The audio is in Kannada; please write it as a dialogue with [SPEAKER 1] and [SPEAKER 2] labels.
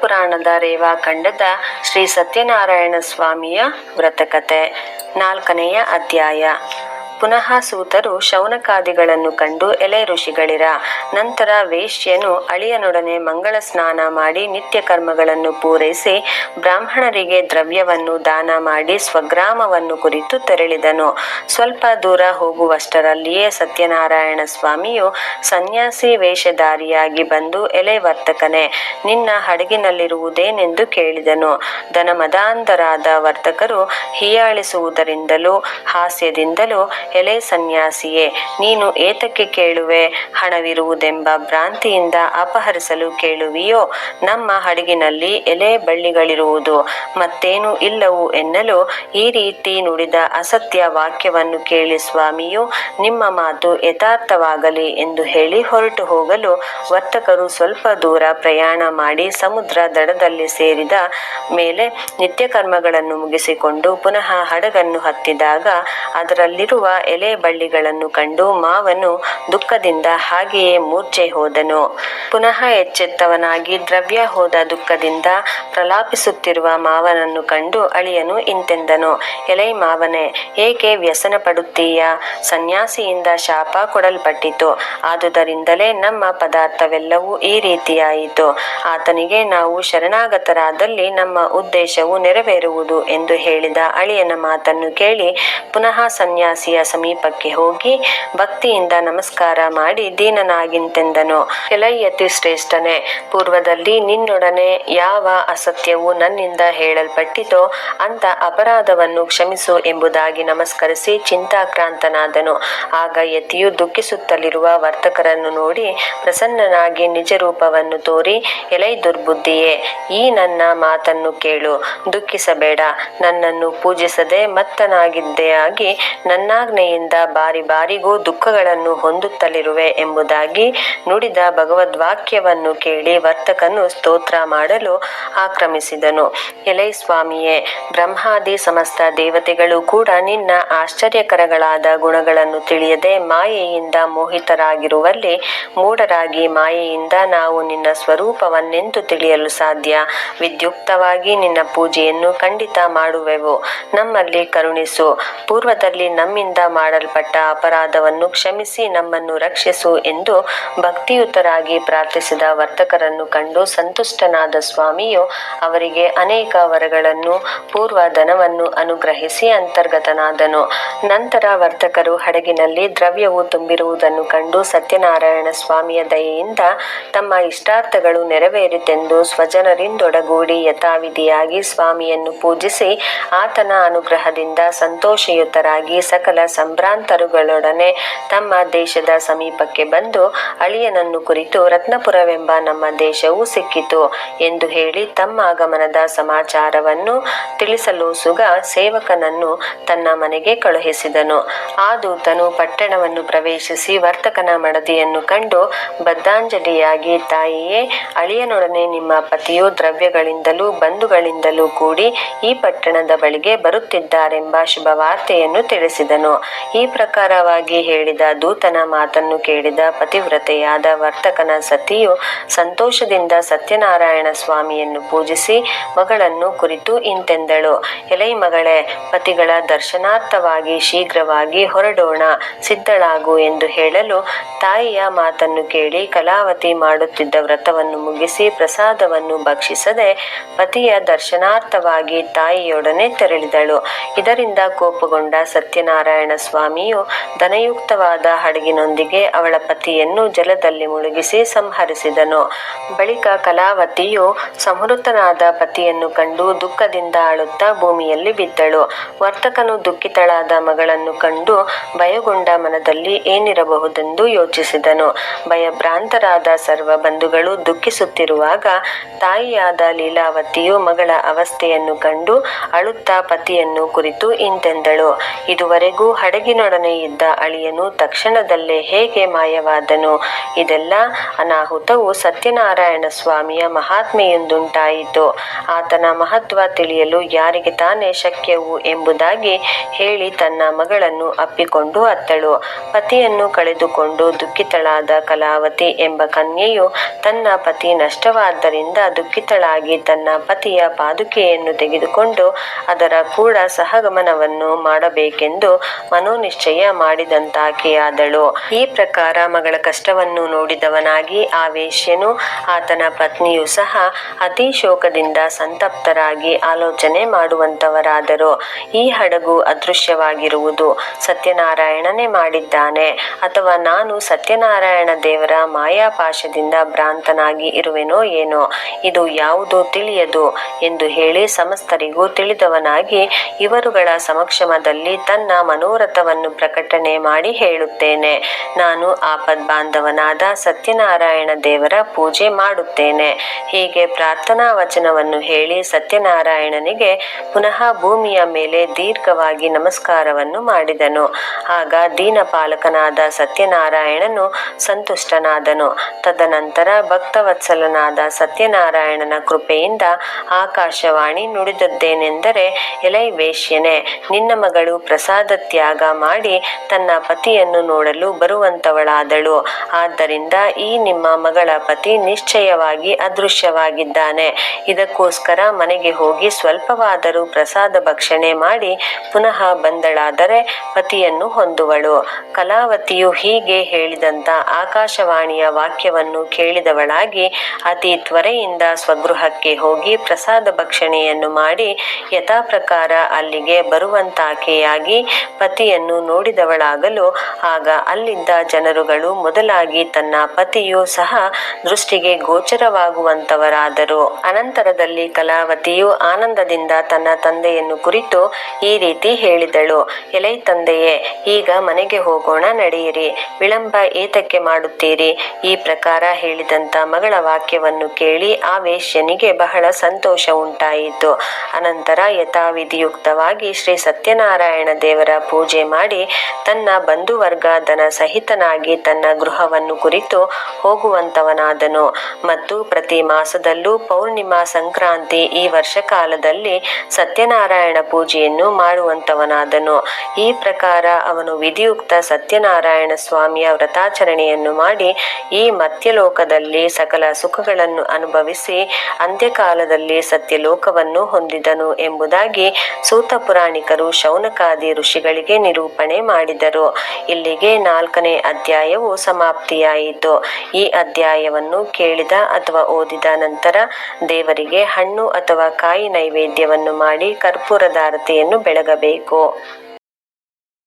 [SPEAKER 1] ಶಿವಪುರಾಣದ ರೇವಾಖಂಡದ ಶ್ರೀ ಸತ್ಯನಾರಾಯಣ ಸ್ವಾಮಿಯ ವ್ರತಕತೆ ನಾಲ್ಕನೆಯ ಅಧ್ಯಾಯ. ಪುನಃ ಸೂತರು ಶೌನಕಾದಿಗಳನ್ನು ಕಂಡು ಎಲೆ ಋಷಿಗಳಿರ. ನಂತರ ವೇಶ್ಯನು ಅಳಿಯನೊಡನೆ ಮಂಗಳ ಸ್ನಾನ ಮಾಡಿ ನಿತ್ಯ ಕರ್ಮಗಳನ್ನು ಪೂರೈಸಿ ಬ್ರಾಹ್ಮಣರಿಗೆ ದ್ರವ್ಯವನ್ನು ದಾನ ಮಾಡಿ ಸ್ವಗ್ರಾಮವನ್ನು ಕುರಿತು ತೆರಳಿದನು. ಸ್ವಲ್ಪ ದೂರ ಹೋಗುವಷ್ಟರಲ್ಲಿಯೇ ಸತ್ಯನಾರಾಯಣ ಸ್ವಾಮಿಯು ಸನ್ಯಾಸಿ ವೇಷಧಾರಿಯಾಗಿ ಬಂದು ಎಲೆ ವರ್ತಕನೇ, ನಿನ್ನ ಹಡಗಿನಲ್ಲಿರುವುದೇನೆಂದು ಕೇಳಿದನು. ಧನಮದಾಂಧರಾದ ವರ್ತಕರು ಹೀಯಾಳಿಸುವುದರಿಂದಲೂ, ಹಾಸ್ಯದಿಂದಲೂ ಎಲೆ ಸನ್ಯಾಸಿಯೇ, ನೀನು ಏತಕ್ಕೆ ಕೇಳುವೆ? ಹಣವಿರುವುದೆಂಬ ಭ್ರಾಂತಿಯಿಂದ ಅಪಹರಿಸಲು ಕೇಳುವಿಯೋ? ನಮ್ಮ ಹಡಗಿನಲ್ಲಿ ಎಲೆ ಬಳ್ಳಿಗಳಿರುವುದು ಮತ್ತೇನು ಇಲ್ಲವು ಎನ್ನಲು ಈ ರೀತಿ ನುಡಿದ ಅಸತ್ಯ ವಾಕ್ಯವನ್ನು ಕೇಳಿ ಸ್ವಾಮಿಯು, ನಿಮ್ಮ ಮಾತು ಯಥಾರ್ಥವಾಗಲಿ ಎಂದು ಹೇಳಿ ಹೊರಟು ಹೋಗಲು ವರ್ತಕರು ಸ್ವಲ್ಪ ದೂರ ಪ್ರಯಾಣ ಮಾಡಿ ಸಮುದ್ರ ದಡದಲ್ಲಿ ಸೇರಿದ ಮೇಲೆ ನಿತ್ಯ ಕರ್ಮಗಳನ್ನು ಮುಗಿಸಿಕೊಂಡು ಪುನಃ ಹಡಗನ್ನು ಹತ್ತಿದಾಗ ಅದರಲ್ಲಿರುವ ಎಲೆ ಬಳ್ಳಿಗಳನ್ನು ಕಂಡು ಮಾವನು ದುಃಖದಿಂದ ಹಾಗೆಯೇ ಮೂರ್ಛೆ ಹೋದನು. ಪುನಃ ಎಚ್ಚೆತ್ತವನಾಗಿ ದ್ರವ್ಯ ಹೋದ ದುಃಖದಿಂದ ಪ್ರಲಾಪಿಸುತ್ತಿರುವ ಮಾವನನ್ನು ಕಂಡು ಅಳಿಯನು ಇಂತೆಂದನು, ಎಲೈ ಮಾವನೇ, ಏಕೆ ವ್ಯಸನ ಪಡುತ್ತೀಯ? ಸನ್ಯಾಸಿಯಿಂದ ಶಾಪ ಕೊಡಲ್ಪಟ್ಟಿತು. ಆದುದರಿಂದಲೇ ನಮ್ಮ ಪದಾರ್ಥವೆಲ್ಲವೂ ಈ ರೀತಿಯಾಯಿತು. ಆತನಿಗೆ ನಾವು ಶರಣಾಗತರಾದಲ್ಲಿ ನಮ್ಮ ಉದ್ದೇಶವು ನೆರವೇರುವುದು ಎಂದು ಹೇಳಿದ ಅಳಿಯನ ಮಾತನ್ನು ಕೇಳಿ ಪುನಃ ಸನ್ಯಾಸಿಯ ಸಮೀಪಕ್ಕೆ ಹೋಗಿ ಭಕ್ತಿಯಿಂದ ನಮಸ್ಕಾರ ಮಾಡಿ ದೀನನಾಗಿಂತೆಂದನು. ಕೆಲಯ್ಯತಿ ಶ್ರೇಷ್ಠನೇ, ಪೂರ್ವದಲ್ಲಿ ನಿನ್ನೊಡನೆ ಯಾವ ಅಸತ್ಯವು ನನ್ನಿಂದ ಹೇಳಲ್ಪಟ್ಟಿತೋ ಅಂತ ಅಪರಾಧವನ್ನು ಕ್ಷಮಿಸು ಎಂಬುದಾಗಿ ನಮಸ್ಕರಿಸಿ ಚಿಂತಾಕ್ರಾಂತನಾದನು. ಆಗ ಯತಿಯು ದುಃಖಿಸುತ್ತಲಿರುವ ವರ್ತಕರನ್ನು ನೋಡಿ ಪ್ರಸನ್ನನಾಗಿ ನಿಜ ರೂಪವನ್ನು ತೋರಿ, ಎಲೈ ದುರ್ಬುದ್ಧಿಯೇ, ಈ ನನ್ನ ಮಾತನ್ನು ಕೇಳು. ದುಃಖಿಸಬೇಡ, ನನ್ನನ್ನು ಪೂಜಿಸದೆ ಮತ್ತನಾಗಿದ್ದೇ ಆಗಿ ನನ್ನಾಜ್ಞೆಯಿಂದ ಬಾರಿ ಬಾರಿಗೂ ದುಃಖಗಳನ್ನು ಹೊಂದುತ್ತಲಿರುವೆ ಎಂಬುದಾಗಿ ನುಡಿದ ಭಗವದ್ವಾಕ್ಯವನ್ನು ಕೇಳಿ ವರ್ತಕನು ಸ್ತೋತ್ರ ಮಾಡಲು ಆಕ್ರಮಿಸಿದನು. ಎಲೈ ಸ್ವಾಮಿಯೇ, ಬ್ರಹ್ಮಾದಿ ಸಮಸ್ತ ದೇವತೆಗಳು ಕೂಡ ನಿನ್ನ ಆಶ್ಚರ್ಯಕರಗಳಾದ ಗುಣಗಳನ್ನು ತಿಳಿಯದೆ ಮಾಯೆಯಿಂದ ಮೋಹಿತರಾಗಿರುವಲ್ಲಿ ಮೂಢರಾಗಿ ಮಾಯೆಯಿಂದ ನಾವು ನಿನ್ನ ಸ್ವರೂಪವನ್ನೆಂದು ತಿಳಿಯಲು ಸಾಧ್ಯ. ವಿದ್ಯುಕ್ತವಾಗಿ ನಿನ್ನ ಪೂಜೆಯನ್ನು ಖಂಡಿತ ಮಾಡುವೆವು. ನಮ್ಮಲ್ಲಿ ಕರುಣಿಸು. ಪೂರ್ವದಲ್ಲಿ ನಮ್ಮಿಂದ ಮಾಡಲ್ಪಟ್ಟ ಅಪರಾಧವನ್ನು ಕ್ಷಮಿಸಿ ನಮ್ಮನ್ನು ರಕ್ಷಿಸು ಎಂದು ಭಕ್ತಿಯುತರಾಗಿ ಪ್ರಾರ್ಥಿಸಿದ ವರ್ತಕರನ್ನು ಕಂಡು ಸಂತುಷ್ಟನಾದ ಸ್ವಾಮಿಯು ಅವರಿಗೆ ಅನೇಕ ವರಗಳನ್ನು, ಪೂರ್ವ ಧನವನ್ನು ಅನುಗ್ರಹಿಸಿ ಅಂತರ್ಗತನಾದನು. ನಂತರ ವರ್ತಕರು ಹಡಗಿನಲ್ಲಿ ದ್ರವ್ಯವು ತುಂಬಿರುವುದನ್ನು ಕಂಡು ಸತ್ಯನಾರಾಯಣ ಸ್ವಾಮಿಯ ದಯೆಯಿಂದ ತಮ್ಮ ಇಷ್ಟಾರ್ಥಗಳು ನೆರವೇರಿತೆಂದು ಸ್ವಜನರಿಂದೊಡಗೂಡಿ ಯಥಾವಿಧಿಯಾಗಿ ಸ್ವಾಮಿಯನ್ನು ಪೂಜಿಸಿ ಆತನ ಅನುಗ್ರಹದಿಂದ ಸಂತೋಷಯುತರಾಗಿ ಸಕಲ ಸಂಭ್ರಾಂತರುಗಳೊಡನೆ ತಮ್ಮ ದೇಶದ ಸಮೀಪಕ್ಕೆ ಬಂದು ಅಳಿಯನನ್ನು ಕುರಿತು ರತ್ನಪುರವೆಂಬ ನಮ್ಮ ದೇಶವು ಸಿಕ್ಕಿತು ಎಂದು ಹೇಳಿ ತಮ್ಮ ಆಗಮನದ ಸಮಾಚಾರವನ್ನು ತಿಳಿಸಲು ಸುಗ ಸೇವಕನನ್ನು ತನ್ನ ಮನೆಗೆ ಕಳುಹಿಸಿದನು. ಆ ದೂತನು ಪಟ್ಟಣವನ್ನು ಪ್ರವೇಶಿಸಿ ವರ್ತಕನ ಮಡದಿಯನ್ನು ಕಂಡು, ಬದ್ಧಾಂಜಲಿಯಾಗಿ ತಾಯಿಯೇ, ಅಳಿಯನೊಡನೆ ನಿಮ್ಮ ಪತಿಯು ದ್ರವ್ಯಗಳಿಂದಲೂ ಬಂಧುಗಳಿಂದಲೂ ಕೂಡಿ ಈ ಪಟ್ಟಣದ ಬಳಿಗೆ ಬರುತ್ತಿದ್ದಾರೆಂಬ ಶುಭವಾರ್ತೆಯನ್ನು ತಿಳಿಸಿದನು. ಈ ಪ್ರಕಾರವಾಗಿ ಹೇಳಿದ ದೂತನ ಮಾತನ್ನು ಕೇಳಿದ ಪತಿವ್ರತೆಯಾದ ವರ್ತಕನ ಸತಿಯು ಸಂತೋಷದಿಂದ ಸತ್ಯನಾರಾಯಣ ಸ್ವಾಮಿಯನ್ನು ಪೂಜಿಸಿ ಮಗಳನ್ನು ಕುರಿತು ಇಂತೆಂದಳು, ಎಲೈ ಮಗಳೇ, ಪತಿಗಳ ದರ್ಶನಾರ್ಥವಾಗಿ ಶೀಘ್ರವಾಗಿ ಹೊರಡೋಣ, ಸಿದ್ಧಳಾಗು ಎಂದು ಹೇಳಲು ತಾಯಿಯ ಮಾತನ್ನು ಕೇಳಿ ಕಲಾವತಿ ಮಾಡುತ್ತಿದ್ದ ವ್ರತವನ್ನು ಮುಗಿಸಿ ಪ್ರಸಾದವನ್ನು ಭಕ್ಷಿಸದೆ ಪತಿಯ ದರ್ಶನಾರ್ಥವಾಗಿ ತಾಯಿಯೊಡನೆ ತೆರಳಿದಳು. ಇದರಿಂದ ಕೋಪಗೊಂಡ ಸತ್ಯನಾರಾಯಣ ಸ್ವಾಮಿಯು ಧನಯುಕ್ತವಾದ ಹಡಗಿನೊಂದಿಗೆ ಅವಳ ಪತಿಯನ್ನು ಜಲದಲ್ಲಿ ಮುಳುಗಿಸಿ ಸಂಹರಿಸಿದನು. ಬಳಿಕ ಕಲಾವತಿಯು ಸಮೃತನಾದ ಪತಿಯನ್ನು ಕಂಡು ದುಃಖದಿಂದ ಆಳುತ್ತಾ ಭೂಮಿಯಲ್ಲಿ ಬಿದ್ದಳು. ವರ್ತಕನು ದುಃಖಿತಳಾದ ಮಗಳನ್ನು ಕಂಡು ಭಯಗೊಂಡ ಮನದಲ್ಲಿ ಏನಿರಬಹುದೆಂದು ಯೋಚಿಸಿದನು. ಭಯಭ್ರಾಂತರಾದ ಸರ್ವ ಬಂಧುಗಳು ದುಃಖಿಸುತ್ತಿರುವಾಗ ತಾಯಿಯಾದ ಲೀಲಾವತಿಯು ಮಗಳ ಅವಸ್ಥೆಯನ್ನು ಕಂಡು ಅಳುತ್ತಾ ಪತಿಯನ್ನು ಕುರಿತು ಇಂತೆಂದಳು. ಇದುವರೆಗೂ ಹಡಗಿನೊಡನೆ ಇದ್ದ ಅಳಿಯನು ತಕ್ಷಣದಲ್ಲೇ ಹೇಗೆ ಮಾಯವಾದನು? ಇದೆಲ್ಲ ಅನಾಹುತವು ಸತ್ಯನಾರಾಯಣ ಸ್ವಾಮಿಯ ಮಹಾತ್ಮೆಯೊಂದುಂಟಾಯಿತು. ಆತನ ಮಹತ್ವ ತಿಳಿಯಲು ಯಾರಿಗೆ ತಾನೇ ಶಕ್ಯವು ಎಂಬುದಾಗಿ ಹೇಳಿ ತನ್ನ ಮಗಳನ್ನು ಅಪ್ಪಿಕೊಂಡು ಅತ್ತಳು. ಪತಿಯನ್ನು ಕಳೆದುಕೊಂಡು ದುಃಖಿತಳಾದ ಕಲಾವತಿ ಎಂಬ ಕನ್ಯೆಯು ತನ್ನ ಪತಿ ನಷ್ಟವಾದ್ದರಿಂದ ದುಃಖಿತಳಾಗಿ ತನ್ನ ಪತಿಯ ಪಾದುಕೆಯನ್ನು ತೆಗೆದುಕೊಂಡು ಅದರ ಕೂಡ ಸಹಗಮನವನ್ನು ಮಾಡಬೇಕೆಂದು ಮನೋನಿಶ್ಚಯ ಮಾಡಿದಂತಾಕೆಯಾದಳು ಈ ಪ್ರಕಾರ ಮಗಳ ಕಷ್ಟವನ್ನು ನೋಡಿದವನಾಗಿ ಆ ವೇಶ್ಯನು ಆತನ ಪತ್ನಿಯು ಸಹ ಅತಿ ಶೋಕದಿಂದ ಸಂತಪ್ತರಾಗಿ ಆಲೋಚನೆ ಮಾಡುವಂತವರಾದರು. ಈ ಹಡಗು ಅದೃಶ್ಯವಾಗಿರುವುದು ಸತ್ಯನಾರಾಯಣನೇ ಮಾಡಿದ್ದಾನೆ. ಅಥವಾ ನಾನು ಸತ್ಯನಾರಾಯಣ ದೇವರ ಮಾಯಾಪಾಶದಿಂದ ಭ್ರಾಂತನಾಗಿ ಇರುವೆನೋ ಏನೋ? ಇದು ಯಾವುದು ತಿಳಿಯದು ಎಂದು ಹೇಳಿ ಸಮಸ್ತರಿಗೂ ತಿಳಿದವನಾಗಿ, ಇವರುಗಳ ಸಮಕ್ಷಮದಲ್ಲಿ ತನ್ನ ಮನೋರಥವನ್ನು ಪ್ರಕಟಣೆ ಮಾಡಿ ಹೇಳುತ್ತೇನೆ. ನಾನು ಆಪದ್ಬಾಂಧವನಾದ ಸತ್ಯನಾರಾಯಣ ದೇವರ ಪೂಜೆ ಮಾಡುತ್ತೇನೆ. ಹೀಗೆ ಪ್ರಾರ್ಥನಾ ವಚನವನ್ನು ಹೇಳಿ ಸತ್ಯನಾರಾಯಣನಿಗೆ ಪುನಃ ಭೂಮಿಯ ಮೇಲೆ ದೀರ್ಘವಾಗಿ ನಮಸ್ಕಾರವನ್ನು ಮಾಡಿದನು. ಆಗ ದೀನಪಾಲಕನಾದ ಸತ್ಯನಾರಾಯಣನು ಸಂತುಷ್ಟನಾದನು. ತದನಂತರ ಭಕ್ತವತ್ಸಲನಾದ ಸತ್ಯನಾರಾಯಣನ ಕೃಪೆಯಿಂದ ಆಕಾಶವಾಣಿ ನುಡಿದದ್ದೇನೆಂದರೆ ಎಲೈ ವೇಶ್ಯನೆ ನಿನ್ನ ಮಗಳು ಪ್ರಸಾದ ತ್ಯಾಗ ಮಾಡಿ ತನ್ನ ಪತಿಯನ್ನು ನೋಡಲು ಬರುವಂತವಳಾದಳು. ಆದ್ದರಿಂದ ಈ ನಿಮ್ಮ ಮಗಳ ಪತಿ ನಿಶ್ಚಯವಾಗಿ ಅದೃಶ್ಯವಾಗಿದ್ದಾನೆ. ಇದಕ್ಕೋಸ್ಕರ ಮನೆಗೆ ಹೋಗಿ ಸ್ವಲ್ಪವಾದರೂ ಪ್ರಸಾದ ಭಕ್ಷಣೆ ಮಾಡಿ ಪುನಃ ಬಂದಳಾದರೆ ಪತಿಯನ್ನು ಹೊಂದುವಳು. ಕಲಾವತಿಯು ಹೀಗೆ ಹೇಳಿದಂತ ಆಕಾಶವಾಣಿಯ ವಾಕ್ಯವನ್ನು ಕೇಳಿದವಳಾಗಿ ಅತಿ ತ್ವರೆಯಿಂದ ಸ್ವಗೃಹಕ್ಕೆ ಹೋಗಿ ಪ್ರಸಾದ ಭಕ್ಷಣೆಯನ್ನು ಮಾಡಿ ಯಥಾಪ್ರಕಾರ ಅಲ್ಲಿಗೆ ಬರುವಂತಾಕೆಯಾಗಿ ಪತಿಯನ್ನು ನೋಡಿದವಳಾಗಲು ಆಗ ಅಲ್ಲಿದ್ದ ಜನರುಗಳು ಮೊದಲಾಗಿ ತನ್ನ ಪತಿಯು ಸಹ ದೃಷ್ಟಿಗೆ ಗೋಚರವಾಗುವಂತವರಾದರು. ಅನಂತರದಲ್ಲಿ ಕಲಾವತಿಯು ಆನಂದದಿಂದ ತನ್ನ ತಂದೆಯನ್ನು ಕುರಿತು ಈ ರೀತಿ ಹೇಳಿದಳು, ಎಲೈ ತಂದೆಯೇ, ಈಗ ಮನೆಗೆ ಹೋಗೋಣ, ನಡೆಯಿರಿ. ವಿಳಂಬ ಏತಕ್ಕೆ ಮಾಡುತ್ತೀರಿ? ಈ ಪ್ರಕಾರ ಹೇಳಿದಂತ ಮಗಳ ವಾಕ್ಯವನ್ನು ಕೇಳಿ ಆ ವೇಶ್ಯನಿಗೆ ಬಹಳ ಸಂತೋಷ ಉಂಟಾಯಿತು. ಅನಂತರ ಯಥಾವಿಧಿಯುಕ್ತವಾಗಿ ಶ್ರೀ ಸತ್ಯನಾರಾಯಣ ದೇವರ ಪೂಜೆ ಮಾಡಿ ತನ್ನ ಬಂಧುವರ್ಗ ಧನ ಸಹಿತನಾಗಿ ತನ್ನ ಗೃಹವನ್ನು ಕುರಿತು ಹೋಗುವಂತವನಾದನು. ಮತ್ತು ಪ್ರತಿ ಮಾಸದಲ್ಲೂ ಪೌರ್ಣಿಮಾ ಸಂಕ್ರಾಂತಿ ಈ ವರ್ಷ ಕಾಲದಲ್ಲಿ ಸತ್ಯನಾರಾಯಣ ಪೂಜೆಯನ್ನು ಮಾಡುವಂತವನಾದನು. ಈ ಪ್ರಕಾರ ಅವನು ವಿಧಿಯುಕ್ತ ಸತ್ಯನಾರಾಯಣ ಸ್ವಾಮಿಯ ವ್ರತಾಚರಣೆಯನ್ನು ಮಾಡಿ ಈ ಮತ್ಯಲೋಕದಲ್ಲಿ ಸಕಲ ಸುಖಗಳನ್ನು ಅನುಭವಿಸಿ ಅಂತ್ಯಕಾಲದಲ್ಲಿ ಸತ್ಯಲೋಕವನ್ನು ಹೊಂದಿದನು ಎಂಬುದಾಗಿ ಸೂತ ಪುರಾಣಿಕರು ಶೌನಕಾದಿ ಋಷಿಗಳಿಗೆ ನಿರೂಪಣೆ ಮಾಡಿದರು. ಇಲ್ಲಿಗೆ ನಾಲ್ಕನೇ ಅಧ್ಯಾಯವು ಸಮಾಪ್ತಿಯಾಯಿತು. ಈ ಅಧ್ಯಾಯವನ್ನು ಕೇಳಿದ ಅಥವಾ ಓದಿದ ನಂತರ ದೇವರಿಗೆ ಹಣ್ಣು ಅಥವಾ ಕಾಯಿ ನೈವೇದ್ಯವನ್ನು ಮಾಡಿ ಕರ್ಪೂರದಾರತಿಯನ್ನು ಬೆಳಗಬೇಕು.